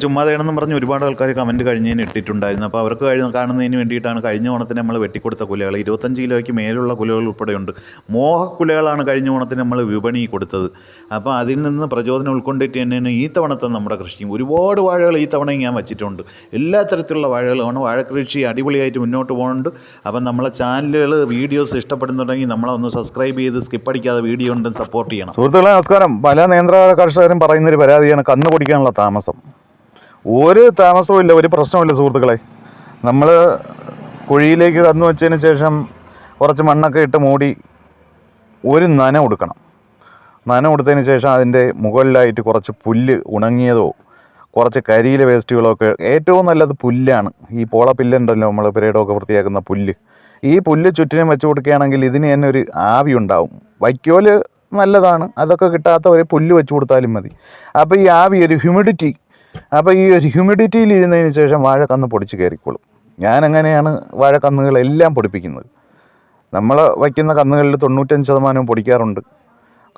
ചുമ്മാതെയാണെന്നും പറഞ്ഞ് ഒരുപാട് ആൾക്കാർ കമന്റ് കഴിഞ്ഞതിന് ഇട്ടിട്ടുണ്ടായിരുന്നു. അപ്പോൾ അവർക്ക് കഴിഞ്ഞ കാണുന്നതിന് വേണ്ടിയിട്ടാണ് കഴിഞ്ഞ ഓണത്തിന് നമ്മൾ വെട്ടിക്കൊടുത്ത കുലകൾ. ഇരുപത്തഞ്ച് കിലോയ്ക്ക് മേലുള്ള കുലകൾ ഉൾപ്പെടെയുണ്ട്. മോഹക്കുലകളാണ് കഴിഞ്ഞ ഓണത്തിന് നമ്മൾ വിപണി കൊടുത്തത്. അപ്പോൾ അതിൽ നിന്ന് പ്രചോദനം ഉൾക്കൊണ്ടിട്ട് തന്നെയാണ് ഈ തവണത്തെ നമ്മുടെ കൃഷിയും. ഒരുപാട് വാഴകൾ ഈ തവണയും ഞാൻ വെച്ചിട്ടുണ്ട്. എല്ലാ തരത്തിലുള്ള വാഴകളുമാണ് വാഴ കൃഷി അടിപൊളിയായിട്ട് മുന്നോട്ട് പോകുന്നുണ്ട് അപ്പം നമ്മളെ ചാനലുകൾ വീഡിയോസ് ഇഷ്ടപ്പെടുന്നുണ്ടെങ്കിൽ നമ്മളെ ഒന്ന് സബ്സ്ക്രൈബ് ചെയ്ത് സ്കിപ്പ് അടിക്കാതെ വീഡിയോ ഉണ്ടെന്ന് സപ്പോർട്ട് ചെയ്യണം. സുഹൃത്തുക്കളെ നമസ്കാരം. പല നിയന്ത്ര കർഷകരും പറയുന്നൊരു പരാതിയാണ് കന്ന് പൊടിക്കാനുള്ള താമസം. ഒരു താമസവും ഇല്ല ഒരു പ്രശ്നവുമില്ല സുഹൃത്തുക്കളെ. നമ്മൾ കുഴിയിലേക്ക് തന്നു വെച്ചതിന് ശേഷം കുറച്ച് മണ്ണൊക്കെ ഇട്ട് മൂടി ഒരു നന കൊടുക്കണം നന കൊടുത്തതിന് ശേഷം അതിന്റെ മുകളിലായിട്ട് കുറച്ച് പുല്ല് ഉണങ്ങിയതോ കുറച്ച് കരിയിലെ വേസ്റ്റുകളോ ഒക്കെ. ഏറ്റവും നല്ലത് പുല്ലാണ്. ഈ പോള പുല്ലുണ്ടല്ലോ നമ്മൾ പെരേടമൊക്കെ വൃത്തിയാക്കുന്ന പുല്ല്. ഈ പുല്ല് ചുറ്റിനും വെച്ച് കൊടുക്കുകയാണെങ്കിൽ ഇതിന് തന്നെ ഒരു ആവി ഉണ്ടാവും. വൈക്കോൽ നല്ലതാണ്. അതൊക്കെ കിട്ടാത്ത ഒരു പുല്ല് വെച്ച് കൊടുത്താലും മതി. അപ്പോൾ ഈ ആവി ഒരു ഹ്യൂമിഡിറ്റി അപ്പോൾ ഈ ഒരു ഹ്യൂമിഡിറ്റിയിൽ ഇരുന്നതിന് ശേഷം വാഴക്കന്ന് പൊടിച്ച് കയറിക്കോളും. ഞാൻ അങ്ങനെയാണ് വാഴക്കന്നുകളെല്ലാം പൊടിപ്പിക്കുന്നത്. നമ്മൾ വയ്ക്കുന്ന കന്നുകളിൽ തൊണ്ണൂറ്റഞ്ച് ശതമാനവും പൊടിക്കാറുണ്ട്.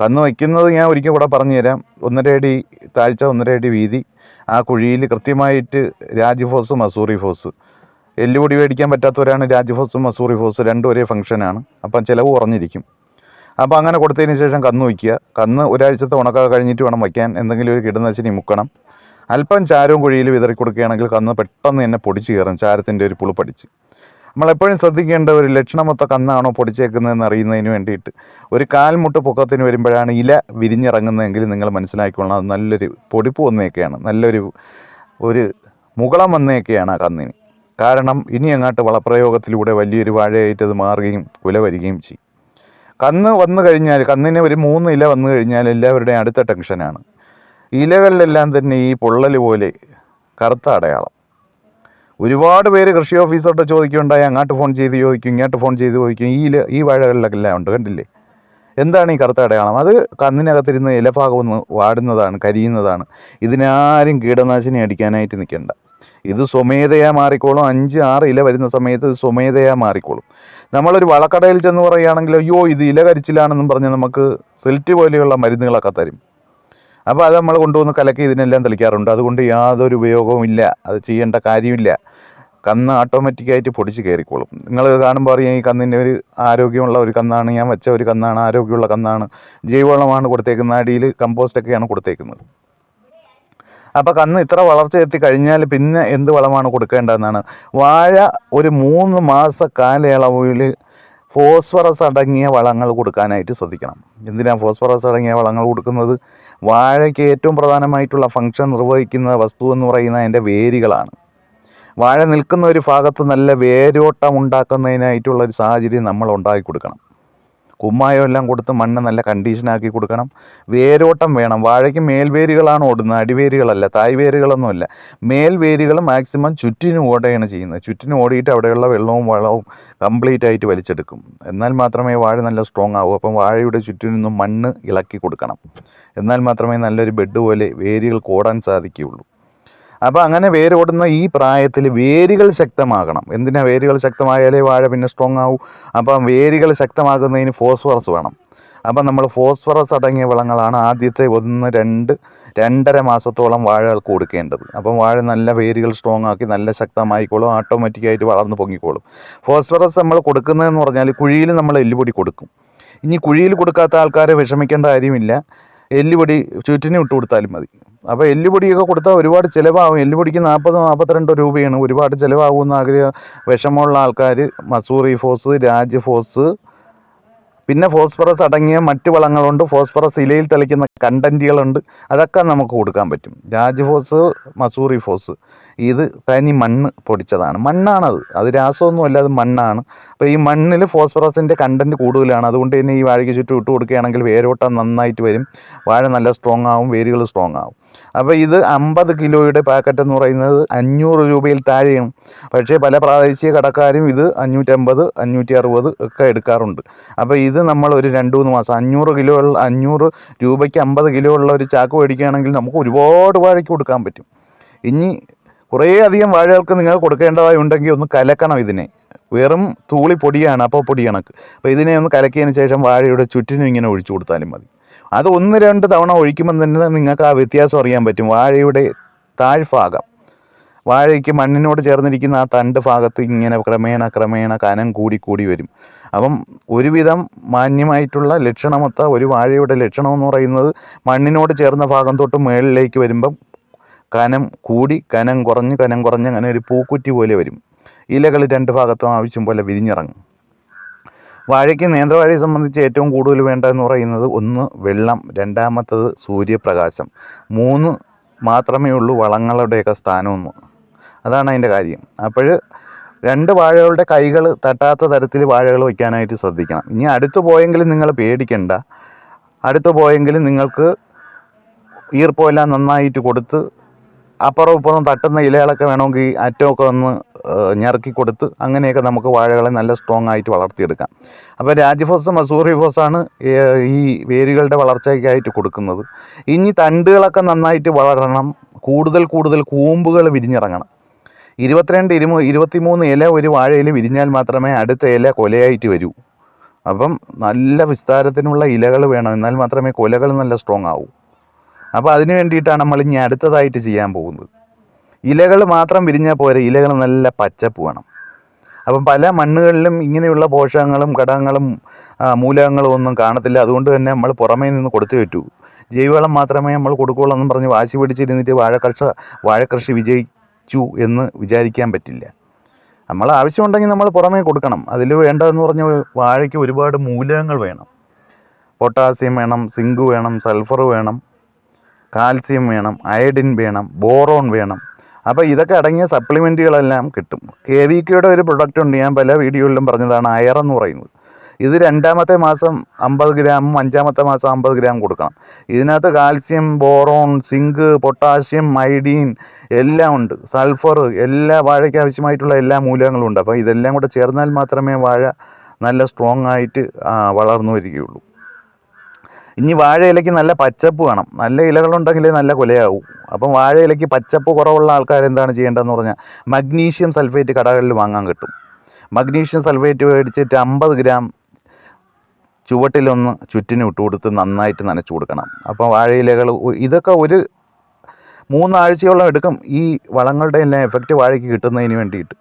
കന്ന് വയ്ക്കുന്നത് ഞാൻ ഒരിക്കൽ കൂടെ പറഞ്ഞു തരാം ഒന്നര അടി താഴ്ച ഒന്നര അടി വീതി. ആ കുഴിയിൽ കൃത്യമായിട്ട് രാജ്ഫോസ് മസൂറി ഫോസ് എല്ലുപൊടി മേടിക്കാൻ പറ്റാത്തവരാണ് രാജ്ഫോസും മസൂറി ഫോസ് രണ്ടും ഒരേ ഫംഗ്ഷനാണ്. അപ്പം ചിലവ് കുറഞ്ഞിരിക്കും. അപ്പോൾ അങ്ങനെ കൊടുത്തതിന് ശേഷം കന്ന് വയ്ക്കുക. കന്ന് ഒരാഴ്ചത്തെ ഉണക്ക കഴിഞ്ഞിട്ട് വേണം വയ്ക്കാൻ. എന്തെങ്കിലും ഒരു കീടനാശിനി മുക്കണം. അല്പം ചാരവും കുഴിയിൽ വിതറി കൊടുക്കുകയാണെങ്കിൽ കന്ന് പെട്ടെന്ന് തന്നെ പൊടിച്ച് കയറും ചാരത്തിന്റെ ഒരു പുളിപ്പടിച്ച് നമ്മളെപ്പോഴും ശ്രദ്ധിക്കേണ്ട ഒരു ലക്ഷണമൊത്ത കന്നാണോ പൊടിച്ചേക്കുന്നതെന്ന് അറിയുന്നതിന് വേണ്ടിയിട്ട് ഒരു കാൽമുട്ട് പൊക്കത്തിന് വരുമ്പോഴാണ് ഇല വിരിഞ്ഞിറങ്ങുന്നതെങ്കിൽ നിങ്ങൾ മനസ്സിലാക്കിക്കൊള്ളണം അത് നല്ലൊരു പൊടിപ്പ് വന്നേക്കെയാണ് നല്ലൊരു ഒരു മുകളം വന്നേക്കെയാണ് ആ കന്നിന്. കാരണം ഇനി അങ്ങോട്ട് വളപ്രയോഗത്തിലൂടെ വലിയൊരു വാഴയായിട്ട് അത് മാറുകയും കുല വരികയും ചെയ്യും. കന്ന് വന്നു കഴിഞ്ഞാൽ കന്നിന് ഒരു മൂന്ന് ഇല വന്നു കഴിഞ്ഞാൽ എല്ലാവരുടെയും അടുത്ത ടെൻഷനാണ്. ഇലകളിലെല്ലാം തന്നെ ഈ പൊള്ളൽ പോലെ കറുത്ത അടയാളം. ഒരുപാട് പേര് കൃഷി ഓഫീസറോട്ട് ചോദിക്കുകയുണ്ടായി അങ്ങോട്ട് ഫോൺ ചെയ്ത് ചോദിക്കും ഇങ്ങോട്ട് ഫോൺ ചെയ്ത് ചോദിക്കും ഈ ഇല ഈ വാഴകളിലെല്ലാം ഉണ്ട് കണ്ടില്ലേ? എന്താണ് ഈ കറുത്ത അടയാളം? അത് കന്നിനകത്തിരുന്ന് ഇലഭാഗം ഒന്ന് വാടുന്നതാണ് കരിയുന്നതാണ്. ഇതിനാരും കീടനാശിനി അടിക്കാനായിട്ട് നിൽക്കണ്ട. ഇത് സ്വമേധയാ മാറിക്കോളും. അഞ്ച് ആറ് ഇല വരുന്ന സമയത്ത് സ്വമേധയാ മാറിക്കോളും. നമ്മളൊരു വളക്കടയിൽ ചെന്ന് പറയുകയാണെങ്കിൽ അയ്യോ ഇത് ഇല കരിച്ചിലാണെന്നും പറഞ്ഞ് നമുക്ക് സെൽറ്റ് പോലെയുള്ള മരുന്നുകളൊക്കെ തരും. അപ്പോൾ അത് നമ്മൾ കൊണ്ടുവന്ന് കലക്കി ഇതിനെല്ലാം തെളിക്കാറുണ്ട്. അതുകൊണ്ട് യാതൊരു ഉപയോഗവും ഇല്ല. അത് ചെയ്യേണ്ട കാര്യമില്ല. കന്ന് ഓട്ടോമാറ്റിക്കായിട്ട് പൊടിച്ച് കയറിക്കോളും. നിങ്ങൾ കാണുമ്പോൾ അറിയാം ഈ കന്നിന്റെ ഒരു ആരോഗ്യമുള്ള ഒരു കന്നാണ് ഞാൻ വെച്ച ഒരു കന്നാണ് ആരോഗ്യമുള്ള കന്നാണ് ജൈവവളമാണ് കൊടുത്തേക്കുന്നത് അടിയിൽ കമ്പോസ്റ്റൊക്കെയാണ് കൊടുത്തേക്കുന്നത്. അപ്പോൾ കന്ന് ഇത്ര വളർച്ച എത്തി കഴിഞ്ഞാൽ പിന്നെ എന്ത് വളമാണ് കൊടുക്കേണ്ടതെന്നാണ്. വാഴ ഒരു മൂന്ന് മാസ കാലയളവിൽ ഫോസ്ഫറസ് അടങ്ങിയ വളങ്ങൾ കൊടുക്കാനായിട്ട് ശ്രദ്ധിക്കണം. എന്തിനാണ് ഫോസ്ഫറസ് അടങ്ങിയ വളങ്ങൾ കൊടുക്കുന്നത്? വാഴയ്ക്ക് ഏറ്റവും പ്രധാനമായിട്ടുള്ള ഫങ്ഷൻ നിർവഹിക്കുന്ന വസ്തു എന്ന് പറയുന്നത് അതിന്റെ വേരുകളാണ്. വാഴ നിൽക്കുന്ന ഒരു ഭാഗത്ത് നല്ല വേരോട്ടം ഉണ്ടാക്കുന്നതിനായിട്ടുള്ള ഒരു സാഹചര്യം നമ്മൾ ഉണ്ടാക്കി കൊടുക്കണം കുമ്മായം എല്ലാം കൊടുത്ത് മണ്ണ് നല്ല കണ്ടീഷനാക്കി കൊടുക്കണം. വേരോട്ടം വേണം. വാഴയ്ക്ക് മേൽവേരുകളാണ് ഓടുന്നത്. അടിവേരുകളല്ല തായ് വേരുകളൊന്നുമല്ല മേൽവേരുകൾ മാക്സിമം ചുറ്റിനും ഓടുകയാണ് ചെയ്യുന്നത്. ചുറ്റിനും ഓടിയിട്ട് അവിടെയുള്ള വെള്ളവും വളവും കംപ്ലീറ്റ് ആയിട്ട് വലിച്ചെടുക്കും. എന്നാൽ മാത്രമേ വാഴ നല്ല സ്ട്രോങ് ആവൂ. അപ്പം വാഴയുടെ ചുറ്റിനും മണ്ണ് ഇളക്കി കൊടുക്കണം. എന്നാൽ മാത്രമേ നല്ലൊരു ബെഡ് പോലെ വേരുകൾക്ക് ഓടാൻ സാധിക്കുകയുള്ളൂ. അപ്പോൾ അങ്ങനെ വേര് വേരോടുന്ന ഈ പ്രായത്തിൽ വേരുകൾ ശക്തമാകണം. എന്തിനാ വേരുകൾ ശക്തമായാലേ വാഴ പിന്നെ സ്ട്രോങ് ആവും? അപ്പം വേരുകൾ ശക്തമാകുന്നതിന് ഫോസ്ഫറസ് വേണം. അപ്പം നമ്മൾ ഫോസ്ഫറസ് അടങ്ങിയ വളങ്ങളാണ് ആദ്യത്തെ ഒന്ന് രണ്ട് രണ്ടര മാസത്തോളം വാഴകൾക്ക് കൊടുക്കേണ്ടത്. അപ്പം വാഴ നല്ല വേരുകൾ സ്ട്രോങ് ആക്കി നല്ല ശക്തമായിക്കോളും ഓട്ടോമാറ്റിക്കായിട്ട് വളർന്ന് പൊങ്ങിക്കോളും. ഫോസ്ഫറസ് നമ്മൾ കൊടുക്കുന്നതെന്ന് പറഞ്ഞാൽ കുഴിയിൽ നമ്മൾ എല്ലുപൊടി കൊടുക്കും. ഇനി കുഴിയിൽ കൊടുക്കാത്ത ആൾക്കാരെ വിഷമിക്കേണ്ട കാര്യമില്ല. എല്ലുപൊടി ചുറ്റിനും ഇട്ട് കൊടുത്താലും മതി. അപ്പോൾ എല്ലുപൊടിയൊക്കെ കൊടുത്താൽ ഒരുപാട് ചിലവാകും. എല്ലുപൊടിക്ക് നാൽപ്പത് നാൽപ്പത്തിരണ്ട് രൂപയാണ്. ഒരുപാട് ചിലവാകുമെന്ന് ആഗ്രഹ വിഷമമുള്ള ആൾക്കാർ മസൂറി ഫോസ് രാജ് ഫോസ് പിന്നെ ഫോസ്ഫറസ് അടങ്ങിയ മറ്റ് വളങ്ങളുണ്ട്. ഫോസ്ഫറസ് ഇലയിൽ തെളിക്കുന്ന കണ്ടന്റുകളുണ്ട് അതൊക്കെ നമുക്ക് കൊടുക്കാൻ പറ്റും. രാജ് ഫോസ് മസൂറി ഫോസ് ഇത് തനി മണ്ണ് പൊടിച്ചതാണ്. മണ്ണാണത്. അത് രാസമൊന്നുമല്ല അത് മണ്ണാണ്. അപ്പോൾ ഈ മണ്ണിൽ ഫോസ്ഫറസിന്റെ കണ്ടന്റ് കൂടുതലാണ്. അതുകൊണ്ട് തന്നെ ഈ വാഴയ്ക്ക് ചുറ്റും ഇട്ട് കൊടുക്കുകയാണെങ്കിൽ വേരോട്ടം നന്നായിട്ട് വരും. വാഴ നല്ല സ്ട്രോങ് ആവും വേരുകൾ സ്ട്രോങ് ആവും. അപ്പോൾ ഇത് അമ്പത് കിലോയുടെ പാക്കറ്റ് എന്ന് പറയുന്നത് അഞ്ഞൂറ് രൂപയിൽ താഴെയാണ്. പക്ഷേ പല പ്രാദേശിക കടക്കാരും ഇത് അഞ്ഞൂറ്റമ്പത് അഞ്ഞൂറ്റി അറുപത് ഒക്കെ എടുക്കാറുണ്ട്. അപ്പോൾ ഇത് നമ്മൾ ഒരു രണ്ട് മൂന്ന് മാസം അഞ്ഞൂറ് കിലോ ഉള്ള അഞ്ഞൂറ് രൂപയ്ക്ക് അമ്പത് കിലോ ഉള്ള ഒരു ചാക്ക് മേടിക്കുകയാണെങ്കിൽ നമുക്ക് ഒരുപാട് വാഴയ്ക്ക് കൊടുക്കാൻ പറ്റും. ഇനി കുറേ അധികം വാഴകൾക്ക് നിങ്ങൾ കൊടുക്കേണ്ടതായി ഉണ്ടെങ്കിൽ ഒന്ന് കലക്കണം ഇതിനെ. വെറും തൂളി പൊടിയാണ് അപ്പോൾ പൊടി കണക്ക്. അപ്പോൾ ഇതിനെ ഒന്ന് കലക്കിയതിന് ശേഷം വാഴയുടെ ചുറ്റിനും ഇങ്ങനെ ഒഴിച്ചു കൊടുത്താലും മതി. അത് ഒന്ന് രണ്ട് തവണ ഒഴിക്കുമ്പോൾ തന്നെ നിങ്ങൾക്ക് ആ വ്യത്യാസം അറിയാൻ പറ്റും. വാഴയുടെ താഴ്ഭാഗം. വാഴയ്ക്ക് മണ്ണിനോട് ചേർന്നിരിക്കുന്ന ആ തണ്ട് ഭാഗത്ത് ഇങ്ങനെ ക്രമേണ ക്രമേണ കനം കൂടി കൂടി വരും. അപ്പം ഒരുവിധം മാന്യമായിട്ടുള്ള ലക്ഷണമൊത്ത ഒരു വാഴയുടെ ലക്ഷണം എന്ന് പറയുന്നത് മണ്ണിനോട് ചേർന്ന ഭാഗം തൊട്ട് മുകളിലേക്ക് വരുമ്പം കനം കൂടി കനം കുറഞ്ഞ് കനം കുറഞ്ഞ് അങ്ങനെ ഒരു പൂക്കുറ്റി പോലെ വരും. ഇലകൾ രണ്ട് ഭാഗത്തും ആവശ്യം പോലെ വിരിഞ്ഞിറങ്ങും. വാഴയ്ക്ക് നേന്ത്രവാഴയെ സംബന്ധിച്ച് ഏറ്റവും കൂടുതൽ വേണ്ടതെന്ന് പറയുന്നത് ഒന്ന് വെള്ളം. രണ്ടാമത്തത് സൂര്യപ്രകാശം. മൂന്ന് മാത്രമേ ഉള്ളൂ വളങ്ങളുടെയൊക്കെ സ്ഥാനമൊന്ന്. അതാണ് അതിന്റെ കാര്യം. അപ്പോൾ രണ്ട് വാഴകളുടെ കൈകൾ തട്ടാത്ത തരത്തിൽ വാഴകൾ വയ്ക്കാനായിട്ട് ശ്രദ്ധിക്കണം. ഇനി അടുത്ത് പോയെങ്കിലും നിങ്ങൾ പേടിക്കണ്ട. അടുത്ത് പോയെങ്കിലും നിങ്ങൾക്ക് ഈർപ്പമെല്ലാം നന്നായിട്ട് കൊടുത്ത് അപ്പുറം ഇപ്പുറം തട്ടുന്ന ഇലകളൊക്കെ വേണമെങ്കിൽ അറ്റമൊക്കെ ഒന്ന് ഞെറുക്കി കൊടുത്ത് അങ്ങനെയൊക്കെ നമുക്ക് വാഴകളെ നല്ല സ്ട്രോങ് ആയിട്ട് വളർത്തിയെടുക്കാം. അപ്പോൾ രാജഫോസ് മസൂറിഫോസാണ് ഈ വേരുകളുടെ വളർച്ചയ്ക്കായിട്ട് കൊടുക്കുന്നത്. ഇനി തണ്ടുകളൊക്കെ നന്നായിട്ട് വളരണം കൂടുതൽ കൂടുതൽ കൂമ്പുകൾ വിരിഞ്ഞിറങ്ങണം. ഇരുപത്തിരണ്ട് ഇരുമൂ ഇരുപത്തിമൂന്ന് ഇല ഒരു വാഴയിൽ വിരിഞ്ഞാൽ മാത്രമേ അടുത്ത ഇല കൊലയായിട്ട് വരൂ. അപ്പം നല്ല വിസ്താരത്തിനുള്ള ഇലകൾ വേണം എന്നാൽ മാത്രമേ കൊലകൾ നല്ല സ്ട്രോങ് ആവൂ. അപ്പോൾ അതിന് വേണ്ടിയിട്ടാണ് നമ്മൾ ഇനി അടുത്തതായിട്ട് ചെയ്യാൻ പോകുന്നത്. ഇലകൾ മാത്രം വിരിഞ്ഞാൽ പോരെ ഇലകൾ നല്ല പച്ചപ്പ് വേണം. അപ്പം പല മണ്ണുകളിലും ഇങ്ങനെയുള്ള പോഷകങ്ങളും ഘടകങ്ങളും മൂലകങ്ങളും ഒന്നും കാണത്തില്ല. അതുകൊണ്ട് തന്നെ നമ്മൾ പുറമേ നിന്ന് കൊടുത്തു പറ്റൂ. ജൈവവളം മാത്രമേ നമ്മൾ കൊടുക്കുകയുള്ളൂ എന്നും പറഞ്ഞ് വാശി പിടിച്ചിരുന്നിട്ട് വാഴക്കർഷ വാഴക്കൃഷി വിജയിച്ചു എന്ന് വിചാരിക്കാൻ പറ്റില്ല. നമ്മൾ ആവശ്യമുണ്ടെങ്കിൽ നമ്മൾ പുറമേ കൊടുക്കണം. അതിൽ വേണ്ടതെന്ന് പറഞ്ഞാൽ വാഴയ്ക്ക് ഒരുപാട് മൂലകങ്ങൾ വേണം. പൊട്ടാസ്യം വേണം സിങ്ക് വേണം സൾഫർ വേണം. കാൽസ്യം വേണം അയഡിൻ വേണം ബോറോൺ വേണം. അപ്പോൾ ഇതൊക്കെ അടങ്ങിയ സപ്ലിമെന്റുകളെല്ലാം കിട്ടും. കെ വി കെയുടെ ഒരു പ്രൊഡക്റ്റ് ഉണ്ട് ഞാൻ പല വീഡിയോയിലും പറഞ്ഞതാണ് അയർ എന്ന് പറയുന്നത്. ഇത് രണ്ടാമത്തെ മാസം അമ്പത് ഗ്രാമും അഞ്ചാമത്തെ മാസം അമ്പത് ഗ്രാം കൊടുക്കണം. ഇതിനകത്ത് കാൽസ്യം ബോറോൺ സിങ്ക് പൊട്ടാസ്യം മൈഡീൻ എല്ലാം ഉണ്ട്. സൾഫർ എല്ലാ വാഴയ്ക്ക് ആവശ്യമായിട്ടുള്ള എല്ലാ മൂലകങ്ങളും ഉണ്ട്. അപ്പോൾ ഇതെല്ലാം കൂടെ ചേർന്നാൽ മാത്രമേ വാഴ നല്ല സ്ട്രോങ് ആയിട്ട് വളർന്നു വരികയുള്ളൂ. ഇനി വാഴ ഇലയ്ക്ക് നല്ല പച്ചപ്പ് വേണം. നല്ല ഇലകളുണ്ടെങ്കിലേ നല്ല കൊലയാവും. അപ്പം വാഴ ഇലയ്ക്ക് പച്ചപ്പ് കുറവുള്ള ആൾക്കാർ എന്താണ് ചെയ്യേണ്ടതെന്ന് പറഞ്ഞാൽ മഗ്നീഷ്യം സൾഫേറ്റ് കടകളിൽ വാങ്ങാൻ കിട്ടും. മഗ്നീഷ്യം സൾഫേറ്റ് മേടിച്ചിട്ട് അമ്പത് ഗ്രാം ചുവട്ടിലൊന്ന് ചുറ്റിന് ഇട്ട് കൊടുത്ത് നന്നായിട്ട് നനച്ചു കൊടുക്കണം. അപ്പോൾ വാഴയിലകൾ ഇതൊക്കെ ഒരു മൂന്നാഴ്ചയോളം എടുക്കും ഈ വളങ്ങളുടെ എല്ലാം എഫക്റ്റ് വാഴയ്ക്ക് കിട്ടുന്നതിന് വേണ്ടിയിട്ട്.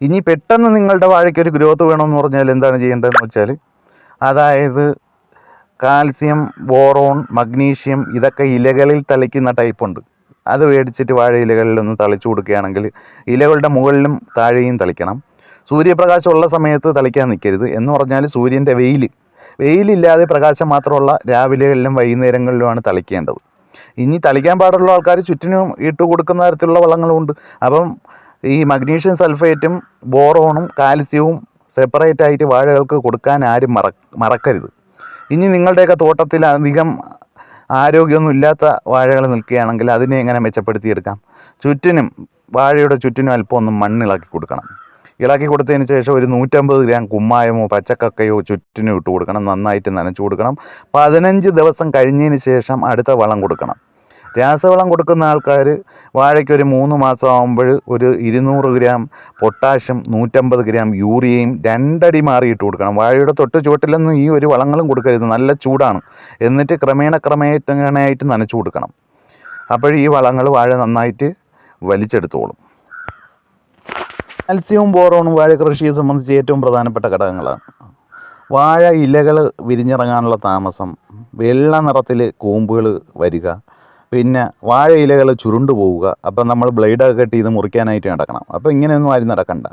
ഇനി പെട്ടെന്ന് നിങ്ങളുടെ വാഴയ്ക്ക് ഒരു ഗ്രോത്ത് വേണമെന്ന് പറഞ്ഞാൽ എന്താണ് ചെയ്യേണ്ടതെന്ന് വെച്ചാൽ അതായത് കാൽസ്യം ബോറോൺ മഗ്നീഷ്യം ഇതൊക്കെ ഇലകളിൽ തളിക്കുന്ന ടൈപ്പ് ഉണ്ട്. അത് മേടിച്ചിട്ട് വാഴ ഇലകളിലൊന്ന് തളിച്ചു കൊടുക്കുകയാണെങ്കിൽ ഇലകളുടെ മുകളിലും താഴെയും തളിക്കണം. സൂര്യപ്രകാശം ഉള്ള സമയത്ത് തളിക്കാൻ നിൽക്കരുത്. എന്ന് പറഞ്ഞാൽ സൂര്യന്റെ വെയിൽ. വെയിലില്ലാതെ പ്രകാശം മാത്രമുള്ള രാവിലെകളിലും വൈകുന്നേരങ്ങളിലുമാണ് തളിക്കേണ്ടത്. ഇനി തളിക്കാൻ പാടുള്ള ആൾക്കാർ ചുറ്റിനും ഇട്ട് കൊടുക്കുന്ന തരത്തിലുള്ള വളങ്ങളുമുണ്ട്. അപ്പം ഈ മഗ്നീഷ്യം സൾഫേറ്റും ബോറോണും കാൽസ്യവും സെപ്പറേറ്റ് ആയിട്ട് വാഴകൾക്ക് കൊടുക്കാൻ ആരും മറ മറക്കരുത്. ഇനി നിങ്ങളുടെയൊക്കെ തോട്ടത്തിൽ അധികം ആരോഗ്യമൊന്നും ഇല്ലാത്ത വാഴകൾ നിൽക്കുകയാണെങ്കിൽ അതിനെ എങ്ങനെ മെച്ചപ്പെടുത്തിയെടുക്കാം? ചുറ്റിനും വാഴയുടെ ചുറ്റിനും അല്പം ഒന്ന് മണ്ണിളക്കി കൊടുക്കണം. ഇളക്കി കൊടുത്തതിന് ശേഷം ഒരു നൂറ്റമ്പത് ഗ്രാം കുമ്മായമോ പച്ചക്കക്കയോ ചുറ്റിനും ഇട്ട് കൊടുക്കണം. നന്നായിട്ട് നനച്ചു കൊടുക്കണം. പതിനഞ്ച് ദിവസം കഴിഞ്ഞതിന് ശേഷം അടുത്ത വളം കൊടുക്കണം. രാസവളം കൊടുക്കുന്ന ആൾക്കാർ വാഴയ്ക്ക് ഒരു മൂന്ന് മാസം ആകുമ്പോൾ ഒരു ഇരുന്നൂറ് ഗ്രാം പൊട്ടാഷ്യം നൂറ്റമ്പത് ഗ്രാം യൂറിയയും രണ്ടടി മാറിയിട്ട് കൊടുക്കണം. വാഴയുടെ തൊട്ട് ചുവട്ടിലൊന്നും ഈ ഒരു വളങ്ങളും കൊടുക്കരുത്. നല്ല ചൂടാണ്. എന്നിട്ട് ക്രമേണ ക്രമേണയായിട്ട് നനച്ചു കൊടുക്കണം. അപ്പോൾ ഈ വളങ്ങൾ വാഴ നന്നായിട്ട് വലിച്ചെടുത്തോളും. കാൽസ്യവും ബോറോണും വാഴ കൃഷിയെ സംബന്ധിച്ച് ഏറ്റവും പ്രധാനപ്പെട്ട ഘടകങ്ങളാണ്. വാഴ ഇലകൾ വിരിഞ്ഞിറങ്ങാനുള്ള താമസം വെള്ള നിറത്തിൽ കൂമ്പുകൾ വരിക പിന്നെ വാഴ ഇലകൾ ചുരുണ്ടു പോവുക. അപ്പം നമ്മൾ ബ്ലേഡൊക്കെ കെട്ടി ഇത് മുറിക്കാനായിട്ട് നടക്കണം. അപ്പോൾ ഇങ്ങനെയൊന്നും ആരും നടക്കണ്ട.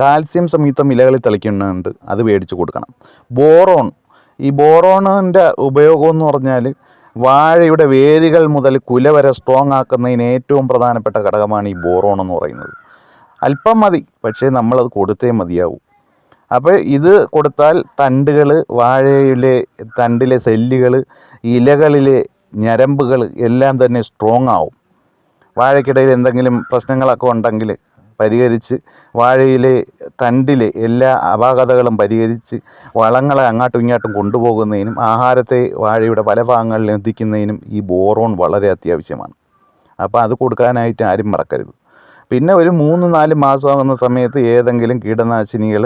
കാൽസ്യം സംയുക്തം ഇലകളിൽ തളിക്കുന്നുണ്ട്. അത് മേടിച്ച് കൊടുക്കണം. ബോറോൺ. ഈ ബോറോണിന്റെ ഉപയോഗം എന്ന് പറഞ്ഞാൽ വാഴയുടെ വേരുകൾ മുതൽ കുല വരെ സ്ട്രോങ് ആക്കുന്നതിന് ഏറ്റവും പ്രധാനപ്പെട്ട ഘടകമാണ് ഈ ബോറോൺ എന്ന് പറയുന്നത്. അല്പം മതി പക്ഷേ നമ്മളത് കൊടുത്തേ മതിയാവും. അപ്പോൾ ഇത് കൊടുത്താൽ തണ്ടുകൾ വാഴയിലെ തണ്ടിലെ സെല്ലുകൾ ഇലകളിലെ ഞരമ്പുകൾ എല്ലാം തന്നെ സ്ട്രോങ് ആവും. വാഴയ്ക്കിടയിൽ എന്തെങ്കിലും പ്രശ്നങ്ങളൊക്കെ ഉണ്ടെങ്കിൽ പരിഹരിച്ച് വാഴയിലെ തണ്ടിലെ എല്ലാ അപാകതകളും പരിഹരിച്ച് വളങ്ങളെ അങ്ങോട്ടും ഇങ്ങോട്ടും കൊണ്ടുപോകുന്നതിനും ആഹാരത്തെ വാഴയുടെ പല ഭാഗങ്ങളിൽ എത്തിക്കുന്നതിനും ഈ ബോറോൺ വളരെ അത്യാവശ്യമാണ്. അപ്പോൾ അത് കൊടുക്കാനായിട്ട് ആരും മറക്കരുത്. പിന്നെ ഒരു മൂന്ന് നാല് മാസമാകുന്ന സമയത്ത് ഏതെങ്കിലും കീടനാശിനികൾ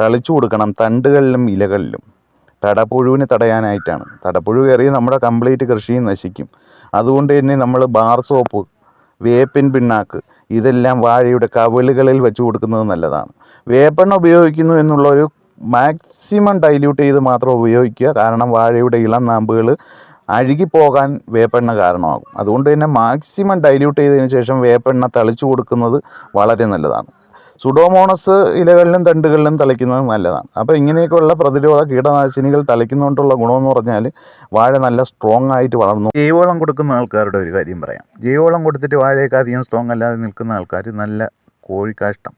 തളിച്ചു കൊടുക്കണം തണ്ടുകളിലും ഇലകളിലും. തടപ്പുഴുവിനെ തടയാനായിട്ടാണ്. തടപ്പുഴു കയറി നമ്മുടെ കംപ്ലീറ്റ് കൃഷിയും നശിക്കും. അതുകൊണ്ട് തന്നെ നമ്മൾ ബാർ സോപ്പ് വേപ്പിൻ പിണ്ണാക്ക് ഇതെല്ലാം വാഴയുടെ കവിളുകളിൽ വെച്ച് കൊടുക്കുന്നത് നല്ലതാണ്. വേപ്പെണ്ണ ഉപയോഗിക്കുന്നു എന്നുള്ള ഒരു മാക്സിമം ഡൈല്യൂട്ട് ചെയ്ത് മാത്രം ഉപയോഗിക്കുക. കാരണം വാഴയുടെ ഇളം നാമ്പുകൾ അഴുകിപ്പോകാൻ വേപ്പെണ്ണ കാരണമാകും. അതുകൊണ്ട് തന്നെ മാക്സിമം ഡൈല്യൂട്ട് ചെയ്തതിന് ശേഷം വേപ്പെണ്ണ തളിച്ചു കൊടുക്കുന്നത് വളരെ നല്ലതാണ്. സുഡോമോണസ് ഇലകളിലും തണ്ടുകളിലും തളിക്കുന്നത് നല്ലതാണ്. അപ്പോൾ ഇങ്ങനെയൊക്കെയുള്ള പ്രതിരോധ കീടനാശിനികൾ തളിക്കുന്നതുകൊണ്ടുള്ള ഗുണമെന്ന് പറഞ്ഞാൽ വാഴ നല്ല സ്ട്രോങ് ആയിട്ട് വളർന്നു. ജൈവവളം കൊടുക്കുന്ന ആൾക്കാരുടെ ഒരു കാര്യം പറയാം. ജൈവവളം കൊടുത്തിട്ട് വാഴയൊക്കെ അധികം സ്ട്രോങ് അല്ലാതെ നിൽക്കുന്ന ആൾക്കാർ നല്ല കോഴിക്കാഷ്ടം.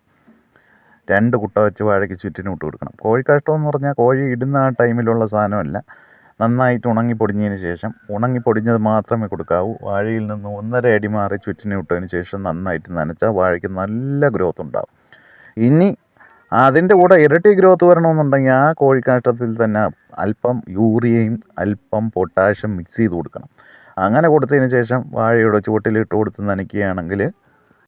രണ്ട് കുട്ട വെച്ച് വാഴയ്ക്ക് ചുറ്റിനും ഇട്ട് കൊടുക്കണം. കോഴിക്കാഷ്ടം എന്ന് പറഞ്ഞാൽ കോഴി ഇടുന്ന ആ ടൈമിലുള്ള സാധനമല്ല. നന്നായിട്ട് ഉണങ്ങി പൊടിഞ്ഞതിന് ശേഷം ഉണങ്ങി പൊടിഞ്ഞത് മാത്രമേ കൊടുക്കാവൂ. വാഴയിൽ നിന്ന് ഒന്നര അടി മാറി ചുറ്റിനെ ഇട്ടതിന് ശേഷം നന്നായിട്ട് നനച്ചാൽ വാഴയ്ക്ക് നല്ല ഗ്രോത്ത് ഉണ്ടാവും. ഇനി അതിന്റെ കൂടെ ഇരട്ടി ഗ്രോത്ത് വരണമെന്നുണ്ടെങ്കിൽ ആ കോഴിക്കാഷ്ടത്തിൽ തന്നെ അല്പം യൂറിയയും അല്പം പൊട്ടാഷ്യം മിക്സ് ചെയ്ത് കൊടുക്കണം. അങ്ങനെ കൊടുത്തതിന് ശേഷം വാഴയുടെ ചുവട്ടിലിട്ട് കൊടുത്ത് നനയ്ക്കുകയാണെങ്കിൽ